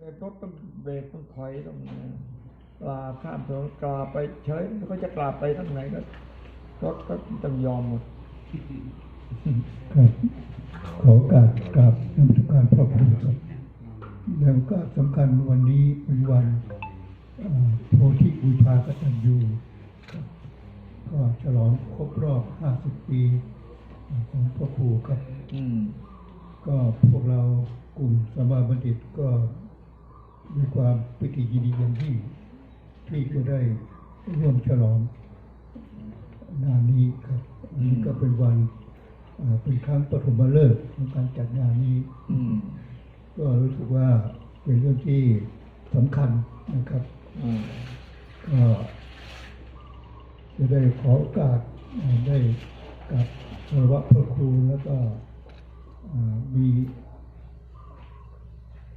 ในรถต้องเบรกต้องถอยต้องกลาข้ามถนนกลาไปเฉยเขาจะกลาไปทางไหนก็รถก็ต้องยอมหมดครับขอโอกาสกราบนมัสการพระคุณครับแล้วก็สำคัญวันนี้เป็นวันเอ่อโพธิบูชากตัญญูครับก็ฉลองครบรอบ 50 ปี ของพระครูครับอืมก็พวกเรากลุ่มสมาบัณฑิตก็ มีความปิติยินดีอย่างยิ่งที่จะได้ร่วมฉลองงานนี้ครับอันนี้ก็เป็นวันเอ่อเป็นครั้งปฐมฤกษ์ของการจัดงานนี้อืมก็รู้สึกว่าเป็นเรื่องที่สำคัญนะครับอืมก็จะได้ขอโอกาสเอ่อได้กับคารวะพระครูแล้วก็เอ่อมี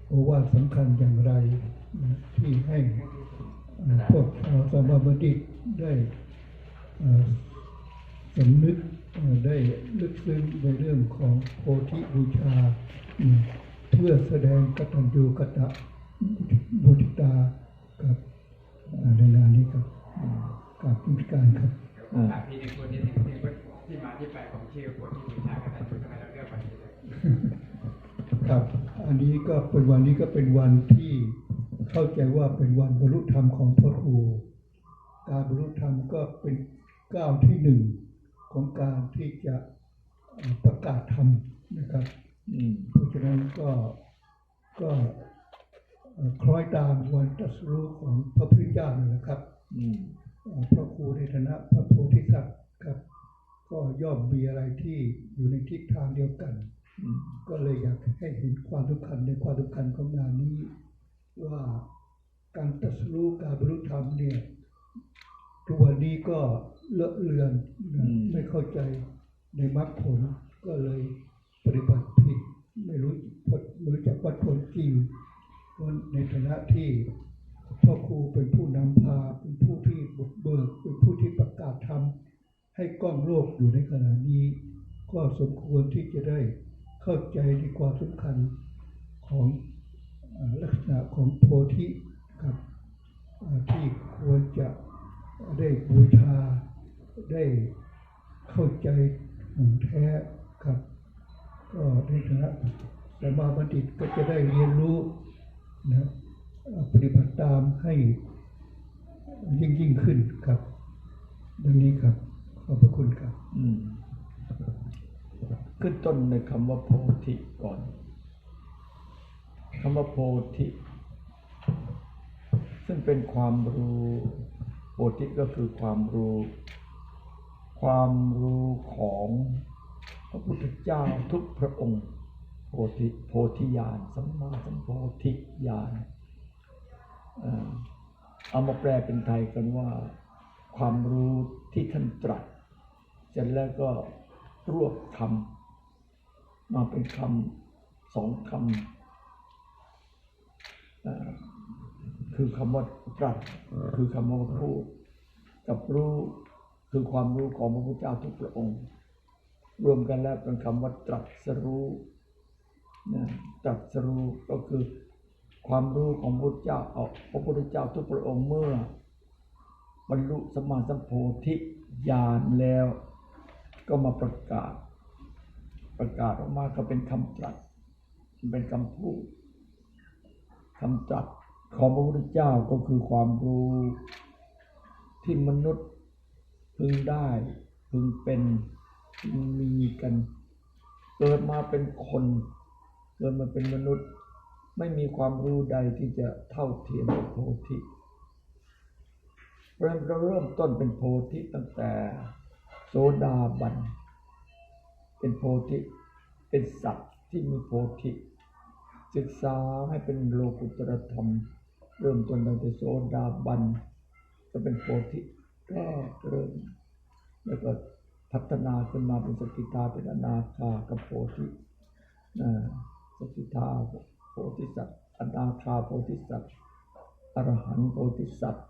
โอวาทสำคัญอย่างไรที่ให้พวกชาวสมาบัณฑิตได้สำนึกได้ลึกซึ้งในเรื่องของโพธิบูชา เพื่อแสดงกตัญญูกตะมุทิตากับในงานนี้ครับกับพิการครับพี่ในคนที่ที่มาที่ไปของชื่อคนที่บูชากันแต่ทำไมเราเลือกวันนี้เลยครับ อันนี้ก็เป็นวันนี้ก็เป็นวันที่เข้าใจว่าเป็นวันบรรลุธรรมของพระครูการบรรลุธรรมก็เป็นก้าวที่หนึ่งของการที่จะประกาศธรรมนะครับเพราะฉะนั้นก็ก็คล้อยตามวันตรัสรู้ของพระพุทธเจ้านะครับพระครูในฐานะพระโพธิสัตว์ครับ ก็ย่อมมีอะไรที่อยู่ในทิศทางเดียวกัน ก็เลยอยากให้เห็นความสำคัญในความสำคัญของงานนี้ ว่าการตรัสรู้การบรรลุธรรมเนี่ยทุกวันนี้ก็เลอะเลือนนะไม่เข้าใจในมรรคผลก็เลยปฏิบัติผิดไม่รู้ผลไม่รู้จักวัดผลจริงเพราะในฐานะที่พ่อครูเป็นผู้นำพาเป็นผู้ที่บุกเบิกเป็นผู้ที่ประกาศธรรมให้กล้องโลกอยู่ในขณะนี้ ก็สมควรที่จะได้ เข้าใจในความสำคัญของอลักษณะของโพธิครับที่ควรจะได้บูชาได้เข้าใจของแท้ครับ ก็ในฐานะสมาบัณฑิตก็จะได้เรียนรู้นะปฏิบัติตามให้ยิ่งยิ่งขึ้นครับดังนี้ครับ ขอบพระคุณครับ อืม ขึ้นต้นในคำว่าโพธิก่อนคำว่าโพธิ ซึ่งเป็นความรู้โพธิก็คือความรู้ ความรู้ของพระพุทธเจ้าทุกพระองค์ โพธิโพธิญาณสัมมาสัมโพธิญาณเอ่อเอามาแปลเป็นไทยกันว่า ความรู้ที่ท่านตรัสเสร็จแล้วก็รวบคำ มาเป็นคำสองคำคือคำว่าตรัสคือคำว่าพูดกับรู้คือความรู้ของพระพุทธเจ้าทุกพระองค์ รวมกันแล้วเป็นคำว่าตรัสรู้นะตรัสรู้ก็คือความรู้ของพระพุทธเจ้าเอาพระพุทธเจ้าทุกพระองค์เมื่อบรรลุสมมาสัมโพธิญาณแล้ว ก็มาประกาศ ประกาศออกมาก็เป็นคำตรัสเป็นคำพูดคำตรัสของพระพุทธเจ้าก็คือความรู้ที่มนุษย์พึงได้ พึงเป็นพึงมีกัน เกิดมาเป็นคน เกิดมาเป็นมนุษย์ ไม่มีความรู้ใดที่จะเท่าเทียมกับโพธิเพราะเราเริ่มต้นเป็นโพธิตั้งแต่โสดาบัน เป็นโพธิเป็นสัตว์ที่มีโพธิศึกษาให้เป็นโลกุตรธรรม เริ่มต้นตั้งแต่โสดาบันก็เป็นโพธิแรกเริ่มแล้วก็พัฒนาขึ้นมาเป็นสกิทาเป็นอนาคากับโพธิสกิทาโพธิสัตว์อนาคาโพธิสัตว์อรหันต์โพธิสัตว์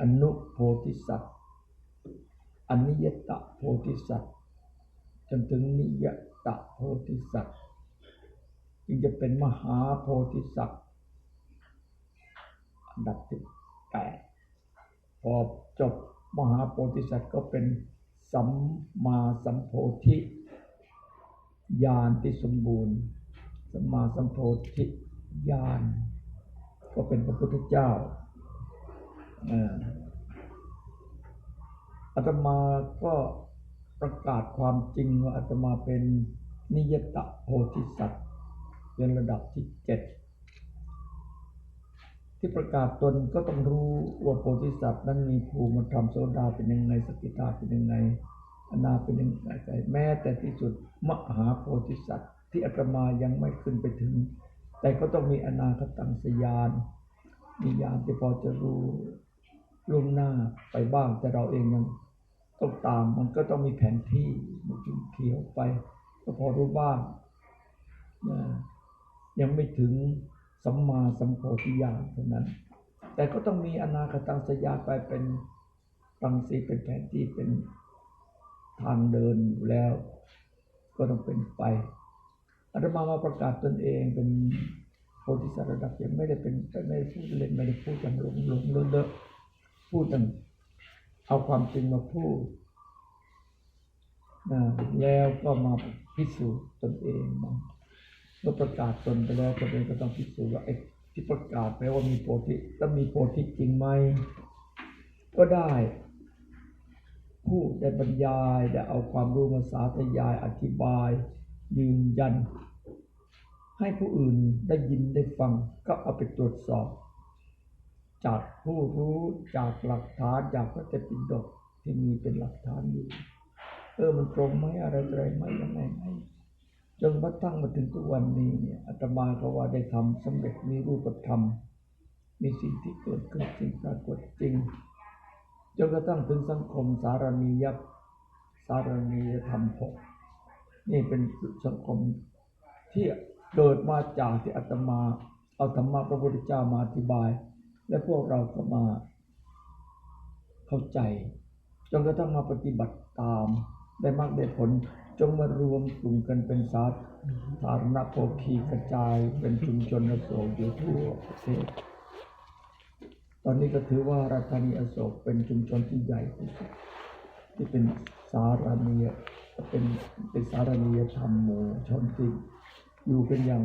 อนุโพธิสัตว์อนิยตะโพธิสัตว์ จนถึงนิยตะโพธิสัตว์จึงจะเป็นมหาโพธิสัตว์อันดับที่แปดพอจบมหาโพธิสัตว์ก็เป็นสัมมาสัมโพธิญาณที่สมบูรณ์ สัมมาสัมโพธิญาณก็เป็นพระพุทธเจ้าอ่ออาตมาก็ ประกาศความจริงว่าอาตมาเป็นนิยตโพธิสัตว์เป็นระดับที่เจ็ดที่ประกาศตนก็ต้องรู้ว่าโพธิสัตว์นั้นมีภูมิธรรมโสดาเป็นยังไงสกิทาเป็นยังไงอนาเป็นยังไงแม้แต่ที่สุดมหาโพธิสัตว์ ที่อาตมายังไม่ขึ้นไปถึง แต่ก็ต้องมีอนาคตังสยาน มีญาณที่พอจะรู้ล่วงหน้าไปบ้างแต่เราเองยัง ต้องตามมันก็ต้องมีแผนที่มันจุเขียวไป ก็พอรู้บ้างนะยังไม่ถึงสัมมาสัมโพธิญาณเท่านั้น แต่ก็ต้องมีอนาคตังสยานไปเป็นรังสีเป็นแผนที่เป็นทางเดินอยู่แล้ว ก็ต้องเป็นไปอาตมามาประกาศตนเองเป็นโพธิสัตว์ระดับยังไม่ได้เป็นไม่ได้พูดเล่นไม่ได้พูดอย่างหลงหลงเลอะเลอะพูดอย่าง เอาความจริงมาพูดนะแล้วก็มาพิสูจน์ตนเองมาเมื่อประกาศตนไปแล้วตนเองก็ต้องพิสูจน์ว่าไอ้ที่ประกาศไปว่ามีโพธิแล้วมีโพธิจริงไหมก็ได้พูดได้บรรยายได้เอาความรู้มาสาธยายอธิบาย ยืนยัน ให้ผู้อื่นได้ยินได้ฟังก็เอาไปตรวจสอบ จากผู้รู้จากหลักฐานจากพระเตปิฎกที่มีเป็นหลักฐานอยู่ เออมันตรงไหมอะไรอะไรไหมยังไงไหมจนกระทั่งมาถึงทุกวันนี้เนี่ยอาตมาก็ว่าได้ทำสำเร็จมีรูปธรรม มีสิ่งที่เกิดขึ้นจริงปรากฏจริงจนกระทั่งถึงสังคมสารณียับสารณียธรรมหกนี่เป็นสังคมที่เกิดมาจากที่อาตมาเอาธรรมะพระพุทธเจ้ามาอธิบาย และพวกเราก็มาเข้าใจ จนกระทั่งมาปฏิบัติตาม ได้มากได้ผล จงมารวมกลุ่มกันเป็นสาธารณโภคีกระจายเป็นชุมชนอโศกอยู่ทั่วประเทศ ตอนนี้ก็ถือว่าราชานีอโศกเป็นชุมชนที่ใหญ่ที่สุดที่เป็นสารณียเป็นเป็นสารณียธรรมหมู่ชนที่อยู่กันอย่าง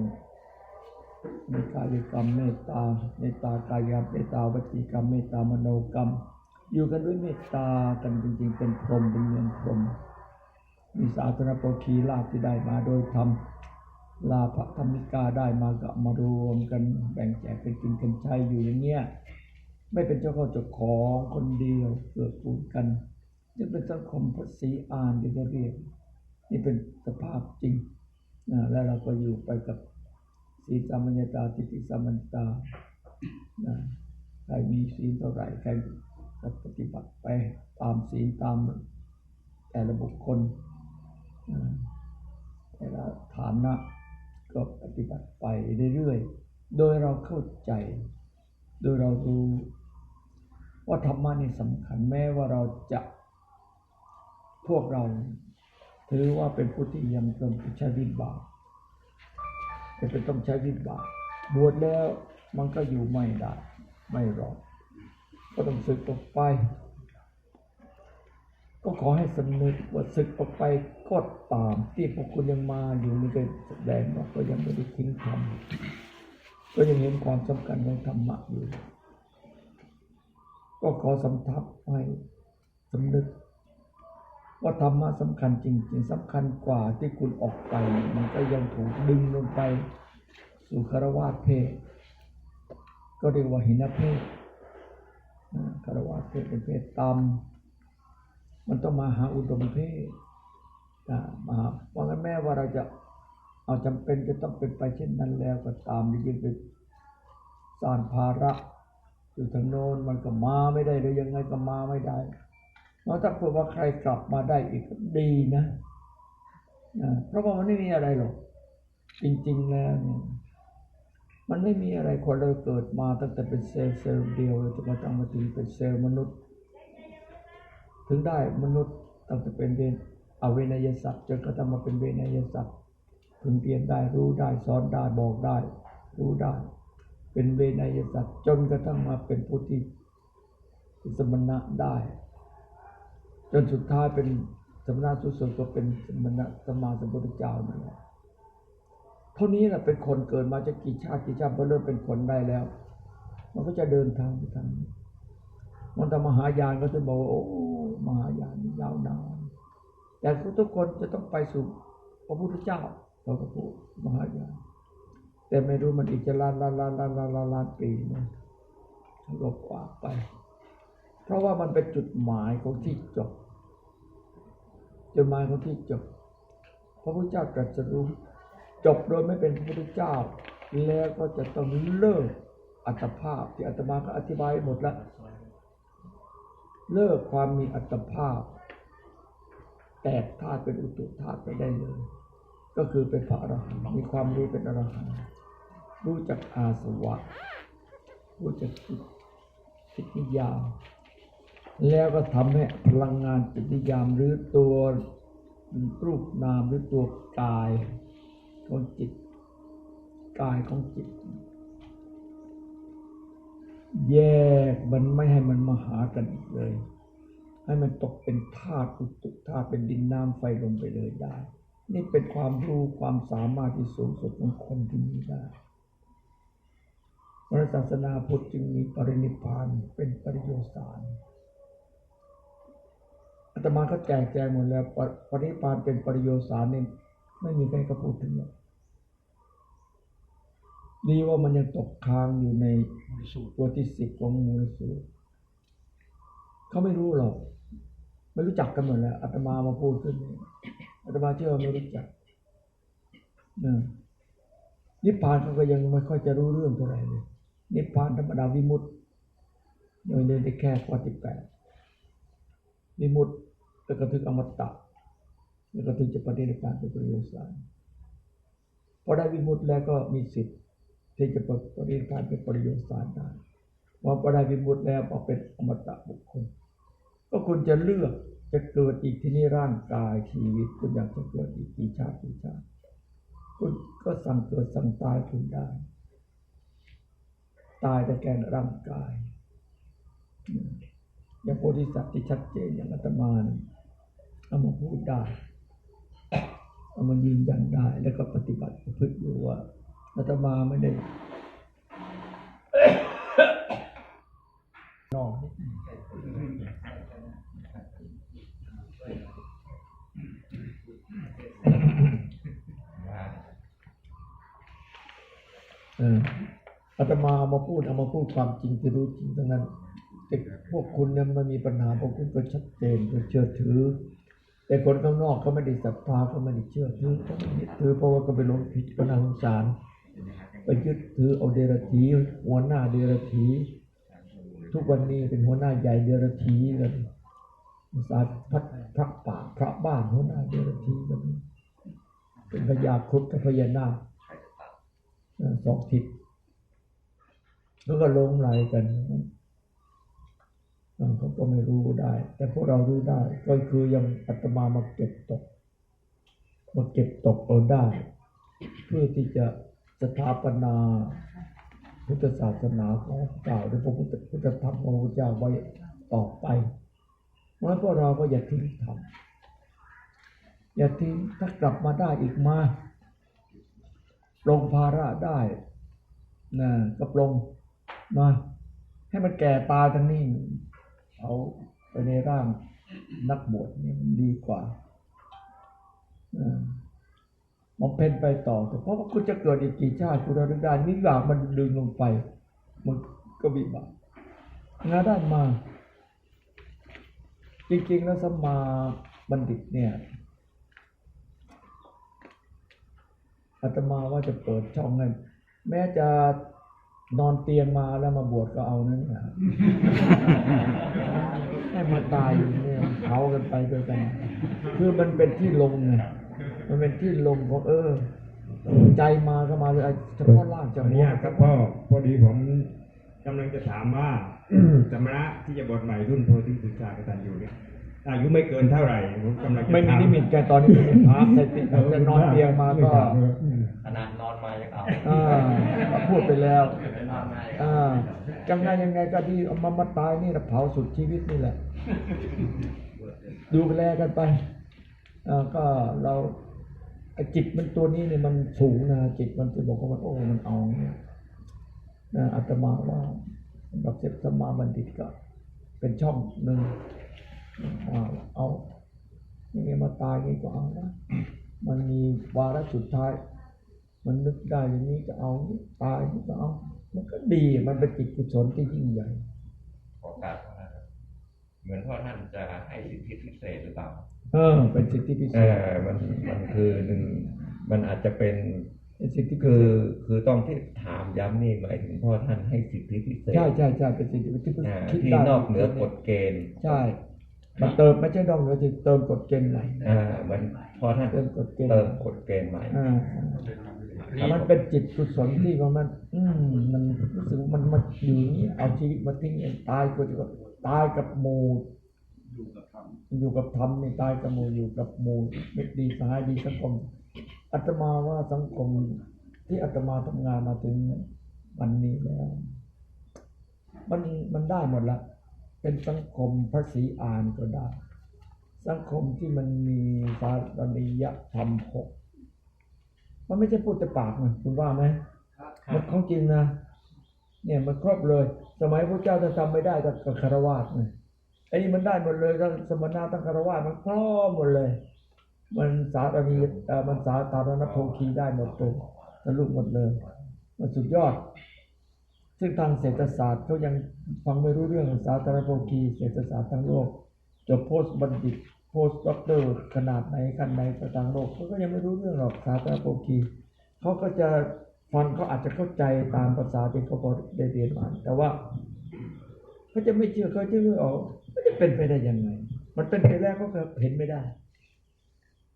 มีกายกรรมเมตตาเมตตากายกรรมเมตตาวจีกรรมเมตตามโนกรรม อยู่กันด้วยเมตตากันจริงๆเป็นพรหมเป็นเมืองพรหมมีสาธารณโภคีลาภที่ได้มาโดยธรรมลาภธรรมิกาได้มาก็มารวมกันแบ่งแจกกันกินกันใช้อยู่อย่างเงี้ยไม่เป็นเจ้าเข้าเจ้าของคนเดียวเกิดปูนกันจะเป็นสังคมพระศีอานที่เขาเรียกนี่เป็นสภาพจริงนะแล้วเราก็อยู่ไปกับ ศีลสามัญตาทิฏฐิสามัญตานะใครมีศีลเท่าไหร่ใครปฏิบัติไปตามศีลตามแต่ละบุคคลแต่ละฐานะก็ปฏิบัติไปเรื่อยๆ โดยเราเข้าใจ โดยเรารู้ว่าธรรมะนี่สำคัญแม้ว่าเราจะพวกเรา ถือว่าเป็นผู้ที่ยังต้องใช้วิบาก จะเป็นต้องใช้วิบากบวชแล้วมันก็อยู่ไม่ได้ ไม่รอดก็ต้องศึกออกไป ก็ขอให้สำนึกว่าศึกออกไปก็ตาม ที่พวกคุณยังมาอยู่นี่ก็แสดงว่าก็ยังไม่ได้ทิ้งธรรมก็ยังเห็นความสำคัญของธรรมะอยู่ ก็ขอสำทับให้สำนึก ว่าธรรมะสำคัญจริง ๆสำคัญกว่าที่คุณออกไป มันก็ยังถูกดึงลงไป สู่คารวะเพศ ก็เรียกว่าหินเพศคารวะเพศเป็นเพศต่ำมันต้องมาหาอุดมเพศมาหาว่างั้นแม้ว่าเราจะเอาจำเป็นจะต้องเป็นไปเช่นนั้นแล้วก็ตามยิ่งไปสร้างภาระอยู่ทางโน้นมันก็มาไม่ได้เลยยังไงก็มาไม่ได้ เพราถ้าเผื่อว่าใครกลับมาได้อีกก็ดีนะเพราะว่ามันไม่มีอะไรหรอก จริง ๆ แล้วเนี่ยมันไม่มีอะไรคนเราเกิดมาตั้งแต่เป็นเซลล์เซลล์เดียวจนกระทั่งมาถึงเป็นเซลล์มนุษย์ ถึงได้มนุษย์ตั้งแต่เป็นเวนอเวนยสัตว์จนกระทั่งมาเป็นเวนยสัตว์ถึงเรียนได้รู้ได้สอนได้บอกได้ รู้ได้ เป็นเวนยสัตว์จนกระทั่งมาเป็นผู้ที่สมณะได้ นสุดท้ายเป็นสมณะสุสุก็เป็นสมณะสมมาสมพุทธเจ้านั่นแหละเท่านี้แหละเป็นคนเกิดมาจะกี่ชาติกี่ชาติพอเริ่มเป็นคนได้แล้ว มันก็จะเดินทางไปทางนี้มันทำมหายานก็จะบอกว่าโอ้มหายานยาวนานแต่ทุกคนจะต้องไปสู่พระพุทธเจ้าเราก็พูดมหายานแต่ไม่รู้มันอีกจะล้านล้านล้านล้านล้านล้านล้านปีนะเขาก็กว่าไป เพราะว่ามันเป็นจุดหมายของที่จบ จุดหมายของที่จบ พระพุทธเจ้าตรัสรู้จบโดยไม่เป็นพระพุทธเจ้า แล้วก็จะต้องเลิกอัตภาพที่อาตมาก็อธิบายหมดแล้วเลิกความมีอัตภาพ แตกธาตุเป็นอุตุธาตุไปได้เลย ก็คือเป็นพระอรหันต์มีความรู้เป็นอรหันต์รู้จักอาสวะรู้จักจิตจิตนิยาม แล้วก็ทำให้พลังงานจิตนิยามหรือตัวรูปนามหรือตัวกายของจิต กายของจิต แยกมันไม่ให้มันมาหากันอีกเลย ให้มันตกเป็นธาตุอุตุธาตุเป็นดินน้ำไฟลงไปเลยได้ นี่เป็นความรู้ความสามารถที่สูงสุดของคนที่มีได้พระศาสนาพุทธจึงมีปรินิพพานเป็นปริโยสาร อาตมาก็แจกแจงหมดแล้วปริปริพานเป็นปริโยสารนี่ไม่มีใครก็พูดถึงหรอกดีว่ามันยังตกค้างอยู่ในตัวที่สิบของมูลสูตรเขาไม่รู้หรอก ไม่รู้จักกันหมดแล้วอาตมามาพูดขึ้นอาตมาเชื่อว่าไม่รู้จักนะนิพพานเขาก็ยังไม่ค่อยจะรู้เรื่องเท่าไหร่เลยนิพพานธรรมดาวิมุตติยังเรียนได้แค่ข้อที่แปด วิมุตติแล้วก็ถึงอมตะแล้วก็ถึงจะปฏินิพพานเป็นประโยชน์สารพอได้วิมุตติแล้วก็มีสิทธิ์ที่จะปฏินิพพานเป็นประโยชน์สารได้พอพอได้วิมุตติแล้วพอเป็นอมตะบุคคล ก็คุณจะเลือกจะเกิดอีกที่นี่ร่างกายชีวิตคุณอยากจะเกิดอีกกี่ชาติกี่ชาติคุณก็สั่งเกิดสั่งตายคุณได้ ตายแต่แก่ร่างกาย อย่างโพธิสัตว์ที่ชัดเจนอย่างอาตมาเอามาพูดได้เอามายืนยันได้แล้วก็ปฏิบัติพฤติอยู่ว่าอาตมาไม่ได้นอกเอออาตมาเอามาพูดเอามาพูดความจริงที่รู้จริงทั้งนั้น แต่พวกคุณเนี่ยมันมีปัญหาพวกคุณก็ชัดเจนก็เชื่อถือ แต่คนข้างนอกเขาไม่ได้ศรัทธาเขาไม่ได้เชื่อถือเขาไม่ได้ถือเพราะว่าก็ไปลงผิดก็น่าสงสารไปยึดถือเอาเดรัจฉีหัวหน้าเดรัจฉีทุกวันนี้เป็นหัวหน้าใหญ่เดรัจฉีกันสาพัดพระป่าพระบ้านหัวหน้าเดรัจฉีกันเป็นพญาครุฑกับพญานาคสองทิศแล้วก็ลงไหลกัน เขาก็ไม่รู้ได้ แต่พวกเรารู้ได้ ก็คือยังอาตมามาเก็บตกมาเก็บตกเอาได้ เพื่อที่จะสถาปนาพุทธศาสนาของเก่าหรือพระพุทธพุทธธรรมของพระพุทธเจ้าไว้ต่อไปเพราะพวกเราก็อย่าทิ้งทำอย่าทิ้งถ้ากลับมาได้อีกมาลงภาระได้นะก็ปลงมาให้มันแก่ตาทั้งนี้ เอาไปในร่างนักบวชนี่มันดีกว่าอมันเป็นไปต่อแต่เพราะว่าคุณจะเกิดอีกกี่ชาติคุณระลึกได้นิบากมันดึงลงไป มันก็วิบากงานด้านมา จริงๆแล้วสมมาบัณฑิตเนี่ยอาตมาว่าจะเปิดช่องให้แม้จะ นอนเตียงมาแล้วมาบวชก็เอานั่นแหละให้มาตายอยู่เนี่ยเผากันไปด้วยกัน คือมันเป็นที่ลงไงมันเป็นที่ลงของเออ ใจมาก็มาเลยไอ้เฉพาะร่างขอจะอนุหัวญาตครับพ่อพอดีผมกำลังจะถามว่าสมณะที่จะบวชใหม่รุ่นโพธิสุชาติกตันอยู่เนี่ย อายุไม่เกินเท่าไหร่ผมกำลังจะไม่มีถาลิมิตแกตอนนี้ไม่มีพักสติจะนอนเตียงมาก็ขนาดนอนมายังเอาอ่าพูดไปแล้วนอนมายังอ่าจังไงยังไงก็ที่เอามามาตายนี่นะเผาสุดชีวิตนี่แหละ ดูแลกันไปอ่าก็เราไอ้จิตมันตัวนี้เนี่ยมันสูงนะจิตมันจะบอกว่ามันโอ้มันเอาเนี่ยนะอาตมาว่าสำหรับเสพสมมาบัณฑิตก็เป็นช่องหนึ่งอ่า เอายังไงมาตายนี่ก็เอานะมันมีวาระสุดท้าย มันนึกได้อย่างนี้จะเอาตายนี่ก็เอา มันก็ดีมันเป็นจิตกุศลที่ยิ่งใหญ่ขอการว่าเหมือนพ่อท่านจะให้สิทธิพิเศษหรือเปล่าเออเป็นสิทธิพิเศเอษอมันมันคือหนึ่งมันอาจจะเป็นเป็นสิทธิพิคืเศอษคือต้องที่ถามย้ำนี่หมายถึงพ่อท่านให้สิทธิพิเศษใช่ใช่ใช่เป็นสิทธิพิเศษอ่าคิดที่ได้นอกเหนือกฎเกณฑ์ใช่ มันเติมไม่ใช่นอกเหนือจะเติมกฎเกณฑ์ใหม่อ่ามันพ่อท่านเติมกฎเกณฑ์เติมกฎเกณฑ์ใหม่อ่าแต่มันเป็นจิตกุศลที่ว่ามัน อืมมันรู้สึกว่ามันมาอยู่อย่างนี้เอาชีวิตมาทิ้งเองตายก็จะตายกับหมูอยู่กับธรรมนี่ตายกับหมูอยู่กับหมูเม็ดดีสหายดีสังคมอาตมาว่าสังคมที่อาตมาทำงานมาถึงวันนี้แล้ว มันมันได้หมดละ เป็นสังคมภาษีอ่านก็ได้ สังคมที่มันมีสารนิยธรรมหกมันไม่ใช่พูดแต่ปากนะคุณว่าไหมมันของจริงนะเนี่ยมันครบเลย สมัยพระเจ้าจะทำไม่ได้ก็กับคารวาสนะไอ้นี่มันได้หมดเลยทั้งสมณะทั้งคารวาสมันพร้อมหมดเลย มันสาธารณีเอ่อมันสาธารณโภคีได้หมดเลยทะลุหมดเลย มันสุดยอด ซึ่งทางเศรษฐศาสตร์เขายังฟังไม่รู้เรื่องสาธารณโภคีเศรษฐศาสตร์ทั้งโลกจบโพสต์บัณฑิตโพสต์ด็อกเตอร์ขนาดไหนขั้นไหนก็ทางโลกเขาก็ยังไม่รู้เรื่องหรอกสาธารณโภคีเขาก็จะฟังเขาอาจจะเข้าใจตามภาษาที่เขาได้เรียนมาแต่ว่าเขาจะไม่เชื่อเขาจะไม่ออกมันจะเป็นไปได้ยังไง มันเป็นไปแล้วก็เห็นไม่ได้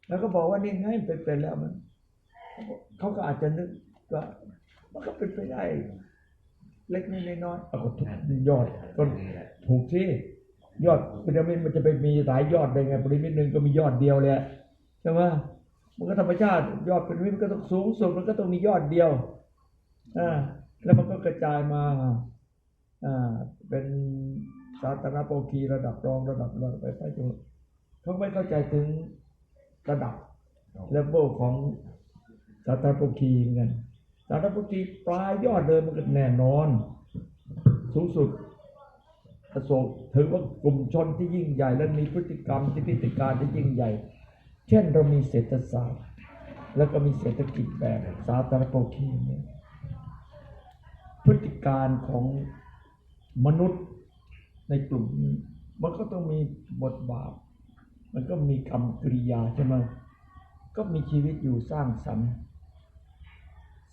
แล้วก็บอกว่านี่ไงเป็นไปแล้วมันเขาก็อาจจะนึกว่ามันก็เป็นไปได้ เล็กนิดน้อยๆเอาก็ทุกยอดก็ถูกที่ยอดพีระมิดมันจะไปมีหลายยอดได้ไงพีระมิดหนึ่งก็มียอดเดียวเลยใช่ไหมมันก็ธรรมชาติยอดพีระมิดมันก็ต้องสูงสุดมันก็ต้องมียอดเดียวอ่าแล้วมันก็กระจายมาอ่าเป็นสาธารณโภคีระดับรองระดับระดับไปไปจนเขาไม่เข้าใจถึงระดับเลเวลของสาธารณโภคีเหมือนกัน สารพัดทีปลายยอดเลยมันก็แน่นอน สูงสุดประสงค์ถือว่ากลุ่มชนที่ยิ่งใหญ่และมีพฤติกรรมที่พฤติการที่ยิ่งใหญ่ เช่นเรามีเศรษฐศาสตร์ แล้วก็มีเศรษฐกิจแบบสาธารณโภคีเนี่ยพฤติการของมนุษย์ในกลุ่มนี้มันก็ต้องมีบทบาท มันก็มีกรรมกริยาใช่ไหมก็มีชีวิตอยู่สร้างสรรค์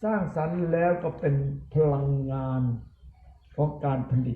สร้างสรรค์แล้วก็เป็นพลังงานของการผลิต